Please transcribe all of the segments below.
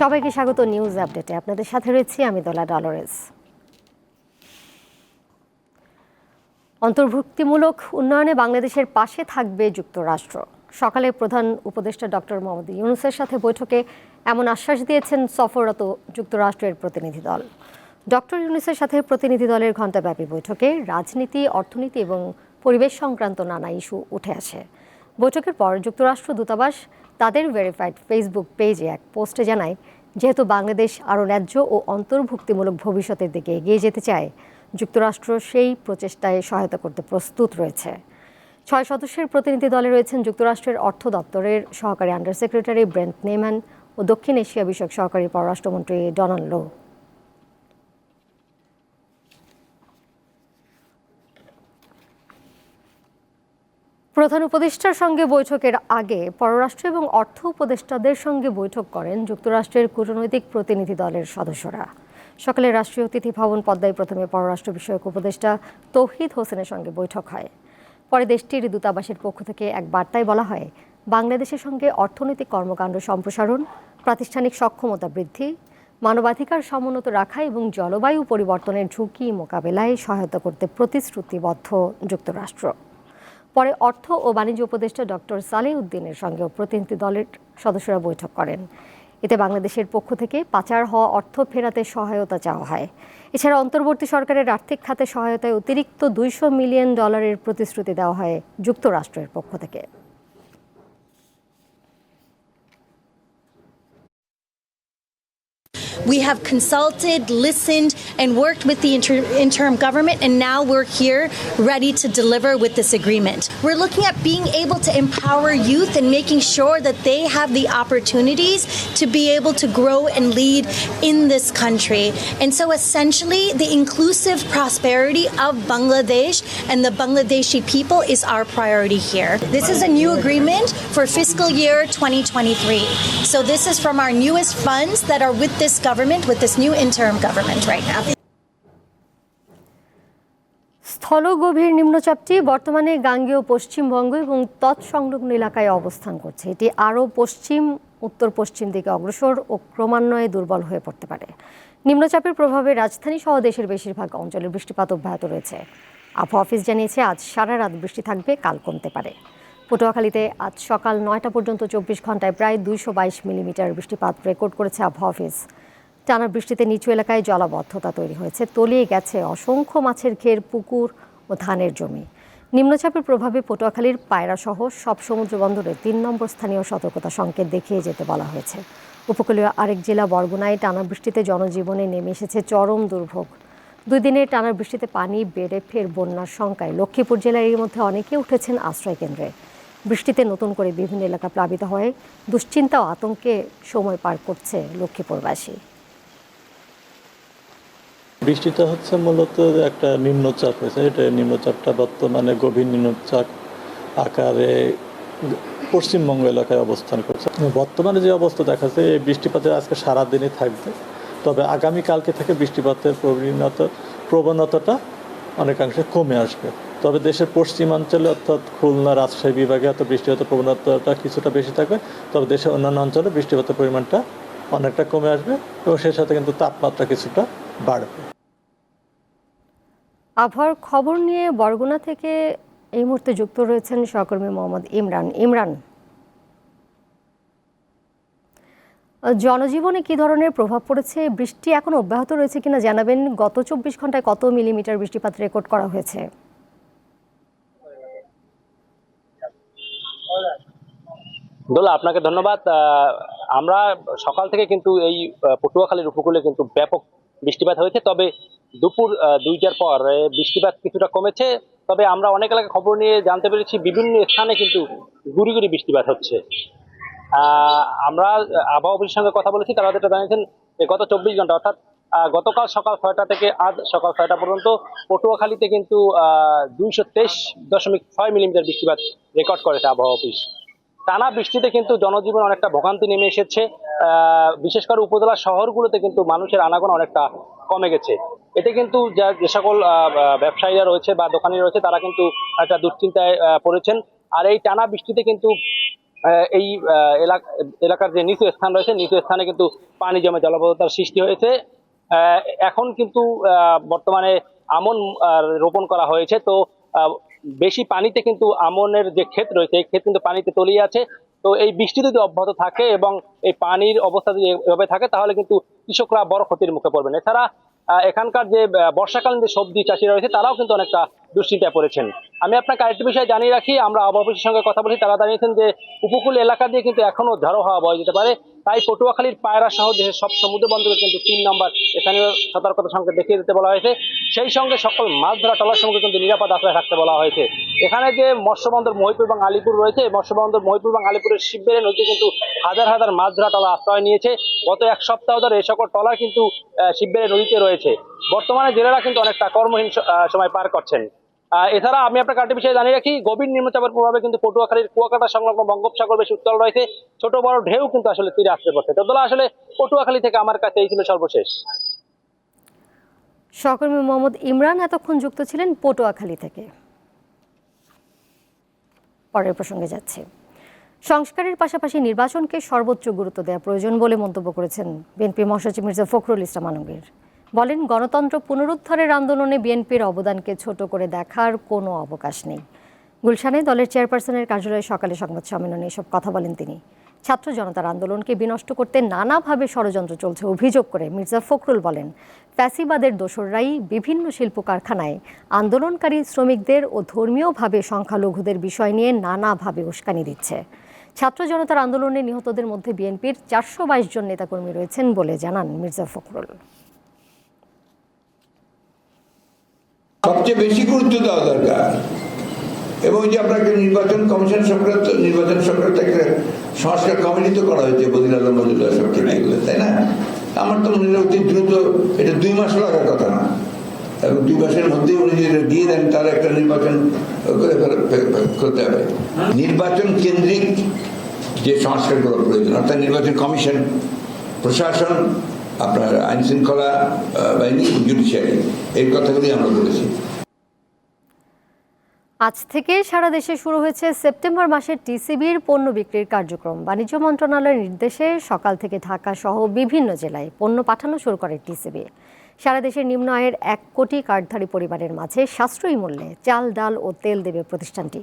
সবাইকে স্বাগত নিউজ আপডেটে। আপনাদের সাথে রয়েছি আমি দোলা ডলরেস অন্তর্ভুক্তিমূলক উন্নয়নে বাংলাদেশের পাশে থাকবে যুক্তরাষ্ট্র। সকালে প্রধান উপদেষ্টা ডক্টর মোহাম্মদ ইউনুসের সাথে বৈঠকে এমন আশ্বাস দিয়েছেন সফররত যুক্তরাষ্ট্রের প্রতিনিধি দল। ডক্টর ইউনুসের সাথে প্রতিনিধি দলের ঘণ্টাব্যাপী বৈঠকে রাজনীতি, অর্থনীতি এবং পরিবেশ সংক্রান্ত নানা ইস্যু উঠে আসে। বৈঠকের পর যুক্তরাষ্ট্র দূতাবাস তাদের ভেরিফাইড ফেসবুক পেজে এক পোস্টে জানায়, যেহেতু বাংলাদেশ আরও ন্যায্য ও অন্তর্ভুক্তিমূলক ভবিষ্যতের দিকে এগিয়ে যেতে চায়, যুক্তরাষ্ট্র সেই প্রচেষ্টায় সহায়তা করতে প্রস্তুত রয়েছে। ছয় সদস্যের প্রতিনিধি দলে রয়েছেন যুক্তরাষ্ট্রের অর্থ দপ্তরের সহকারী আন্ডার সেক্রেটারি ব্রেন্ট নেম্যান ও দক্ষিণ এশিয়া বিষয়ক সহকারী পররাষ্ট্রমন্ত্রী ডোনাল্ড লো প্রধান উপদেষ্টার সঙ্গে বৈঠকের আগে পররাষ্ট্র এবং অর্থ উপদেষ্টাদের সঙ্গে বৈঠক করেন যুক্তরাষ্ট্রের কূটনৈতিক প্রতিনিধি দলের সদস্যরা। সকালে রাষ্ট্রীয় অতিথি ভবন পদ্মায় প্রথমে পররাষ্ট্র বিষয়ক উপদেষ্টা তৌহিদ হোসেনের সঙ্গে বৈঠক হয়। পরে দেশটির দূতাবাসের পক্ষ থেকে এক বার্তায় বলা হয়, বাংলাদেশের সঙ্গে অর্থনৈতিক কর্মকাণ্ড সম্প্রসারণ, প্রাতিষ্ঠানিক সক্ষমতা বৃদ্ধি, মানবাধিকার সমুন্নত রাখা এবং জলবায়ু পরিবর্তনের ঝুঁকি মোকাবেলায় সহায়তা করতে প্রতিশ্রুতিবদ্ধ যুক্তরাষ্ট্র। পরে অর্থ ও বাণিজ্য উপদেষ্টা ডক্টর সালেহ উদ্দিনের সঙ্গেও প্রতিনিধি দলের সদস্যরা বৈঠক করেন। এতে বাংলাদেশের পক্ষ থেকে পাচার হওয়া অর্থ ফেরাতে সহায়তা চাওয়া হয়। এছাড়া অন্তর্বর্তী সরকারের আর্থিক খাতে সহায়তায় অতিরিক্ত দুইশো মিলিয়ন ডলারের প্রতিশ্রুতি দেওয়া হয় যুক্তরাষ্ট্রের পক্ষ থেকে। We have consulted, listened, and worked with the inter- interim government, and now we're here ready to deliver with this agreement. We're looking at being able to empower youth and making sure that they have the opportunities to be able to grow and lead in this country. And so, essentially, the inclusive prosperity of Bangladesh and the Bangladeshi people is our priority here. This is a new agreement for fiscal year 2023. So, this is from our newest funds that are with this government, with this new interim government right now. স্থলগভীর নিম্নচাপটি বর্তমানে গাঙ্গেয় পশ্চিমবঙ্গ এবং তৎসংলগ্ন এলাকায় অবস্থান করছে। এটি আরও পশ্চিম উত্তর পশ্চিম দিকে অগ্রসর ও ক্রমান্বয়ে দুর্বল হয়ে পড়তে পারে। নিম্নচাপের প্রভাবে রাজধানী সহ দেশের বেশিরভাগ অঞ্চলে বৃষ্টিপাত অব্যাহত রয়েছে। আবহাওয়া অফিস জানিয়েছে, আজ সারা রাত বৃষ্টি থাকবে, কাল কমতে পারে। পটুয়াখালীতে আজ সকাল নয়টা পর্যন্ত চব্বিশ ঘন্টায় প্রায় দুইশো বাইশ মিলিমিটার বৃষ্টিপাত রেকর্ড করেছে আবহাওয়া অফিস। টানা বৃষ্টিতে নিচু এলাকায় জলাবদ্ধতা তৈরি হয়েছে। তলিয়ে গেছে অসংখ্য মাছের ঘের, পুকুর ও ধানের জমি। নিম্নচাপের প্রভাবে পটুয়াখালীর পায়রাসহ সব সমুদ্র বন্দরে তিন নম্বর স্থানীয় সতর্কতা সংকেত দেখিয়ে যেতে বলা হয়েছে। উপকূলীয় আরেক জেলা বরগুনায় টানা বৃষ্টিতে জনজীবনে নেমে এসেছে চরম দুর্ভোগ। দুই দিনের টানা বৃষ্টিতে পানি বেড়ে ফের বন্যার শঙ্কায় লক্ষ্মীপুর জেলার এর মধ্যে অনেকে উঠেছেন আশ্রয় কেন্দ্রে। বৃষ্টিতে নতুন করে বিভিন্ন এলাকা প্লাবিত হয়ে দুশ্চিন্তা ও আতঙ্কে সময় পার করছে লক্ষ্মীপুরবাসী। বৃষ্টিটা হচ্ছে মূলত একটা নিম্নচাপ হয়েছে, এটা নিম্নচাপটা বর্তমানে গভীর নিম্নচাপ আকারে পশ্চিমবঙ্গ এলাকায় অবস্থান করছে। বর্তমানে যে অবস্থা দেখাচ্ছে এই বৃষ্টিপাতের আজকে সারাদিনই থাকবে, তবে আগামীকালকে থেকে বৃষ্টিপাতের প্রবণত প্রবণতাটা অনেকাংশে কমে আসবে। তবে দেশের পশ্চিমাঞ্চলে অর্থাৎ খুলনা রাজশাহী বিভাগে এত বৃষ্টিপাতের প্রবণতাটা কিছুটা বেশি থাকবে, তবে দেশের অন্যান্য অঞ্চলে বৃষ্টিপাতের পরিমাণটা অনেকটা কমে আসবে এবং সেই সাথে কিন্তু তাপমাত্রা কিছুটা বাড়বে আবহাওয়ার খবর নিয়ে বরগুনা থেকে এই মুহূর্তে যুক্ত রয়েছেন সহকর্মী মোহাম্মদ ইমরান। ইমরান জনজীবনে কি ধরনের প্রভাব পড়েছে? বৃষ্টি এখন অব্যাহত রয়েছে কিনা জানাবেন। গত চব্বিশ ঘন্টায় কত মিলিমিটার বৃষ্টিপাত রেকর্ড করা হয়েছে? দোলা আপনাকে ধন্যবাদ। আহ, আমরা সকাল থেকে কিন্তু এই পটুয়াখালীর উপকূলে কিন্তু ব্যাপক বৃষ্টিপাত হয়েছে, তবে দুপুর দুইটার পর বৃষ্টিপাত কিছুটা কমেছে। তবে আমরা অনেক এলাকায় খবর নিয়ে জানতে পেরেছি, বিভিন্ন স্থানে কিন্তু গুড়ি গুড়ি বৃষ্টিপাত হচ্ছে। আমরা আবহাওয়া অফিসের সঙ্গে কথা বলেছি, তারা যেটা জানিয়েছেন গত চব্বিশ ঘণ্টা, অর্থাৎ গতকাল সকাল ছয়টা থেকে আজ সকাল ছয়টা পর্যন্ত পটুয়াখালীতে কিন্তু দুইশো তেইশ দশমিক ছয় মিলিমিটার বৃষ্টিপাত রেকর্ড করেছে আবহাওয়া অফিস। টানা বৃষ্টিতে কিন্তু জনজীবন অনেকটা ভোগান্তি নেমে এসেছে। বিশেষ করে উপজেলা শহরগুলোতে কিন্তু মানুষের আনাগোন অনেকটা কমে গেছে। এতে কিন্তু যা, যে সকল ব্যবসায়ীরা রয়েছে বা দোকানি রয়েছে, তারা কিন্তু একটা দুশ্চিন্তায় পড়েছেন। আর এই টানা বৃষ্টিতে কিন্তু এই এলাকার যে নিচু স্থান রয়েছে, নিচু স্থানে কিন্তু পানি জমে জলবদ্ধতার সৃষ্টি হয়েছে। এখন কিন্তু বর্তমানে আমন রোপণ করা হয়েছে। তো বেশি পানিতে কিন্তু আমনের যে ক্ষেত রয়েছে, এই ক্ষেত কিন্তু পানিতে তলিয়ে আছে। তো এই বৃষ্টি যদি অব্যাহত থাকে এবং এই পানির অবস্থা যদি এভাবে থাকে, তাহলে কিন্তু কৃষকরা বড় ক্ষতির মুখে পড়বেন। এছাড়া এখানকার যে বর্ষাকালীন যে সবজি চাষিরা রয়েছে, তারাও কিন্তু অনেকটা দুশ্চিন্তায় পড়েছেন। আমি আপনাকে আরেকটি বিষয়ে জানিয়ে রাখি, আমরা আবহাওয়া সঙ্গে কথা বলছি, তারা জানিয়েছেন যে উপকূল এলাকা দিয়ে কিন্তু এখনও ঝড়ো হাওয়া বয়ে যেতে পারে। তাই পটুয়াখালীর পায়রা সহ দেশের সব সমুদ্র বন্দরে কিন্তু তিন নম্বর স্থানীয় সতর্কতা সঙ্গে দেখিয়ে দিতে বলা হয়েছে। সেই সঙ্গে সকল মাছ ধরা টলার সঙ্গে কিন্তু নিরাপদ আশ্রয় থাকতে বলা হয়েছে। এখানে যে মৎস্য বন্দর মহিপুর এবং আলিপুর রয়েছে এই মৎস্য বন্দর মহিপুর এবং আলিপুরের শিববেড়ে নদীতে কিন্তু হাজার হাজার মাছ ধরা টলা আশ্রয় নিয়েছে। গত এক সপ্তাহ ধরে এই সকল টলা কিন্তু আহ, শিববেড়ে নদীতে রয়েছে। বর্তমানে জেলেরা কিন্তু অনেকটা কর্মহীন সময় পার করছেন। এছাড়া আমি আপনার কার্ডের বিষয়ে জানিয়ে রাখি, গভীর নিম্নচাপের প্রভাবে কিন্তু পটুয়াখালীর কুয়াকাটা সংলগ্ন বঙ্গোপসাগর বেশি উত্তল রয়েছে, ছোট বড় ঢেউ কিন্তু আসলে তীরে আসতে পড়ছে তো দোলা আসলে পটুয়াখালী থেকে আমার কাছে এই ছিল সর্বশেষ। সহকর্মী মোহাম্মদ ইমরান এতক্ষণ যুক্ত ছিলেন পটুয়াখালী থেকে। পরের প্রসঙ্গে যাচ্ছে। সংস্কারের পাশাপাশি নির্বাচনকে সর্বোচ্চ গুরুত্ব দেওয়া প্রয়োজন বলে মন্তব্য করেছেন বিএনপি মহাসচিব মির্জা ফখরুল ইসলাম আলমগীর। বলেন, গণতন্ত্র পুনরুদ্ধারের আন্দোলনে বিএনপির অবদানকে ছোট করে দেখার কোনো অবকাশ নেই। গুলশানে দলের চেয়ারপারসনের কার্যালয়ে সকালে সংবাদ সম্মেলনে এসব কথা বলেন তিনি। ছাত্র জনতার আন্দোলনকে বিনষ্ট করতে নানাভাবে ষড়যন্ত্র চলছে অভিযোগ করে মির্জা ফখরুল বলেন, ফ্যাসিবাদের দোসররাই বিভিন্ন শিল্প কারখানায় আন্দোলনকারী শ্রমিকদের ও ধর্মীয়ভাবে সংখ্যালঘুদের বিষয় নিয়ে নানাভাবে উস্কানি দিচ্ছে। ছাত্র জনতার আন্দোলনে নিহতদের মধ্যে বিএনপির চারশো বাইশ জন নেতাকর্মী রয়েছেন বলে জানান মির্জা ফখরুল। সবচেয়ে বেশি গুরুত্ব দেওয়া দরকার। এবং যে আপনাকে নির্বাচন কমিশন সংক্রান্ত, নির্বাচন সংক্রান্ত একটা সংস্কার কমিটি তো করা হয়েছে বদিল আলম মজুল্লাহ সবকে এগুলো, তাই না? আমার তো মনে অতি দ্রুত, এটা দুই মাস লাগার কথা না। এবং দুই মাসের মধ্যে উনি যদি দিয়ে দেন তাহলে একটা নির্বাচন করে করতে হবে। নির্বাচন কেন্দ্রিক যে সংস্কারগুলো প্রয়োজন, অর্থাৎ নির্বাচন কমিশন, প্রশাসন আপনার আইন শৃঙ্খলা বাহিনী জুডিশিয়ারি এই কথাগুলি আমরা বলেছি। আজ থেকে সারা দেশে শুরু হয়েছে সেপ্টেম্বর মাসের টিসিবির পণ্য বিক্রির কার্যক্রম। বাণিজ্য মন্ত্রণালয়ের নির্দেশে সকাল থেকে ঢাকা সহ বিভিন্ন জেলায় পণ্য পাঠানো শুরু করে টিসিবি। সারা দেশের নিম্ন আয়ের এক কোটি কার্ডধারী পরিবারের মাঝে সাশ্রয়ী মূল্যে চাল, ডাল ও তেল দেবে প্রতিষ্ঠানটি।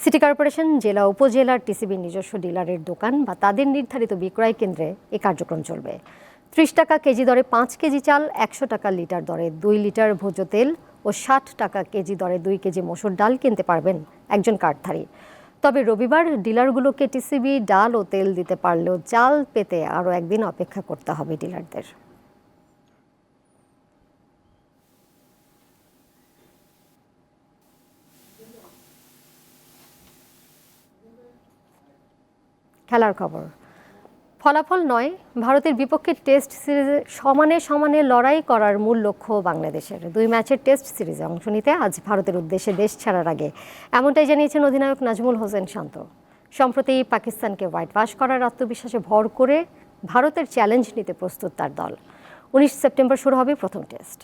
সিটি কর্পোরেশন, জেলা উপজেলার টিসিবির নিজস্ব ডিলারের দোকান বা তাদের নির্ধারিত বিক্রয় কেন্দ্রে এ কার্যক্রম চলবে। ত্রিশ টাকা কেজি দরে পাঁচ কেজি চাল, একশো টাকা লিটার দরে দুই লিটার ভোজ্য তেল ও ষাট টাকা কেজি দরে দুই কেজি মসুর ডাল কিনতে পারবেন একজন কার্ডধারী তবে রবিবার ডিলারগুলোকে টিসিবি ডাল ও তেল দিতে পারলেও চাল পেতে আরও একদিন অপেক্ষা করতে হবে ডিলারদের। খেলার খবর। ফলাফল নয়, ভারতের বিপক্ষে টেস্ট সিরিজে সমানে সমানে লড়াই করার মূল লক্ষ্য বাংলাদেশের। দুই ম্যাচের টেস্ট সিরিজে অংশ নিতে আজ ভারতের উদ্দেশ্যে দেশ ছাড়ার আগে। এমনটাই জানিয়েছেন অধিনায়ক নাজমুল হোসেন শান্ত। সম্প্রতি পাকিস্তানকে হোয়াইট ওয়াশ করার আত্মবিশ্বাসে ভর করে ভারতের চ্যালেঞ্জ নিতে প্রস্তুত তার দল। উনিশ সেপ্টেম্বর শুরু হবে প্রথম টেস্ট।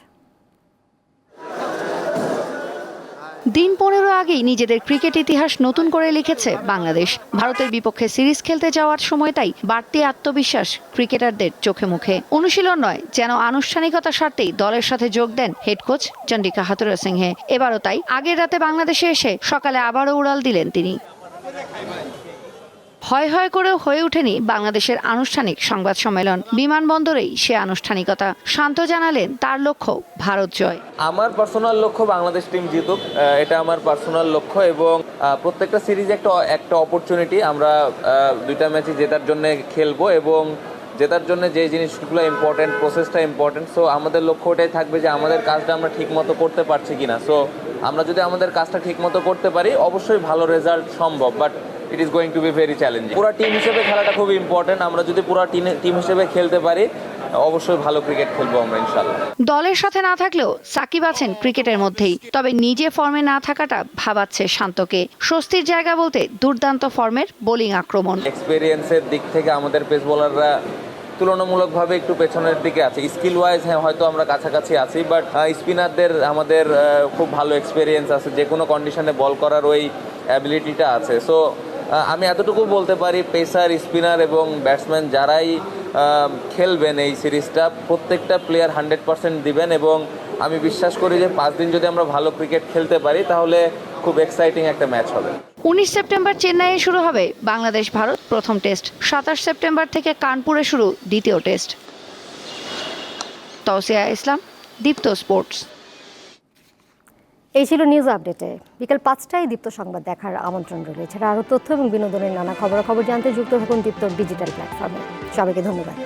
দিন পনেরো আগেই নিজেদের ক্রিকেট ইতিহাস নতুন করে লিখেছে বাংলাদেশ। ভারতের বিপক্ষে সিরিজ খেলতে যাওয়ার সময় তাই বাড়তি আত্মবিশ্বাস ক্রিকেটারদের চোখে মুখে। অনুশীলন নয়, যেন আনুষ্ঠানিকতা স্বার্থেই দলের সাথে যোগ দেন হেড কোচ চন্ডিকা হাতুরা সিংহে। এবারও তাই, আগের রাতে বাংলাদেশে এসে সকালে আবারও উড়াল দিলেন তিনি। হয় হয় করেও হয়ে ওঠেনি বাংলাদেশের আনুষ্ঠানিক সংবাদ সম্মেলন। বিমানবন্দরেই সে আনুষ্ঠানিকতা। শান্ত জানালেন, তার লক্ষ্য ভারত জয়। আমার পার্সোনাল লক্ষ্য বাংলাদেশ টিম জিতুক এটা আমার পার্সোনাল লক্ষ্য এবং প্রত্যেকটা সিরিজে একটা একটা অপরচুনিটি আমরা দুইটা ম্যাচই জেতার জন্য খেলব এবং জেতার জন্য যে জিনিসগুলো ইম্পর্টেন্ট প্রসেসটা ইম্পর্টেন্ট সো আমাদের লক্ষ্য ওটাই থাকবে যে আমাদের কাজটা আমরা ঠিক মতো করতে পারছি কিনা। সো আমরা যদি আমাদের কাজটা ঠিক মতো করতে পারি, অবশ্যই ভালো রেজাল্ট সম্ভব but it is going to be very challenging পুরো টিম হিসেবে খেলাটা খুবই ইম্পর্টেন্ট আমরা যদি পুরো টিম হিসেবে খেলতে পারি অবশ্যই ভালো ক্রিকেট খেলব আমরা ইনশাল্লাহ দলের সাথে না থাকলেও সাকিব আছেন ক্রিকেটের মধ্যেই। তবে নিজে ফর্মে না থাকাটা ভাবাচ্ছে শান্তকে। স্বস্তির জায়গা বলতে দুর্দান্ত ফর্মের বোলিং আক্রমণ। এক্সপেরিয়েন্সের দিক থেকে আমাদের পেস বোলাররা তুলনামূলকভাবে একটু পেছনের দিকে আছে। স্কিল ওয়াইজ হ্যাঁ হয়তো আমরা কাছাকাছি আছি বাট স্পিনারদের আমাদের খুব ভালো এক্সপেরিয়েন্স আছে। যে কোনো কন্ডিশনে বল করার ওই অ্যাবিলিটিটা আছে। সো আমি এতটুকু বলতে পারি পেসার স্পিনার এবং ব্যাটসম্যান যারাই খেলবেন এই সিরিজটা, প্রত্যেকটা প্লেয়ার হান্ড্রেড পার্সেন্ট দিবেন এবং আমি বিশ্বাস করি যে পাঁচ দিন যদি আমরা ভালো ক্রিকেট খেলতে পারি, তাহলে খুব এক্সাইটিং একটা ম্যাচ হবে। উনিশ সেপ্টেম্বর চেন্নাইয়ে শুরু হবে বাংলাদেশ ভারত প্রথম টেস্ট সাতাশ সেপ্টেম্বর থেকে কানপুরে শুরু দ্বিতীয় টেস্ট তৌসিয়া ইসলাম, দীপ্ত স্পোর্টস। এই ছিল নিউজ আপডেটে বিকাল পাঁচটায় দীপ্ত সংবাদ দেখার আমন্ত্রণ রইল। এছাড়া আরও তথ্য এবং বিনোদনের নানা খবরাখবর জানতে যুক্ত থাকুন দীপ্ত ডিজিটাল প্ল্যাটফর্মে সবাইকে ধন্যবাদ।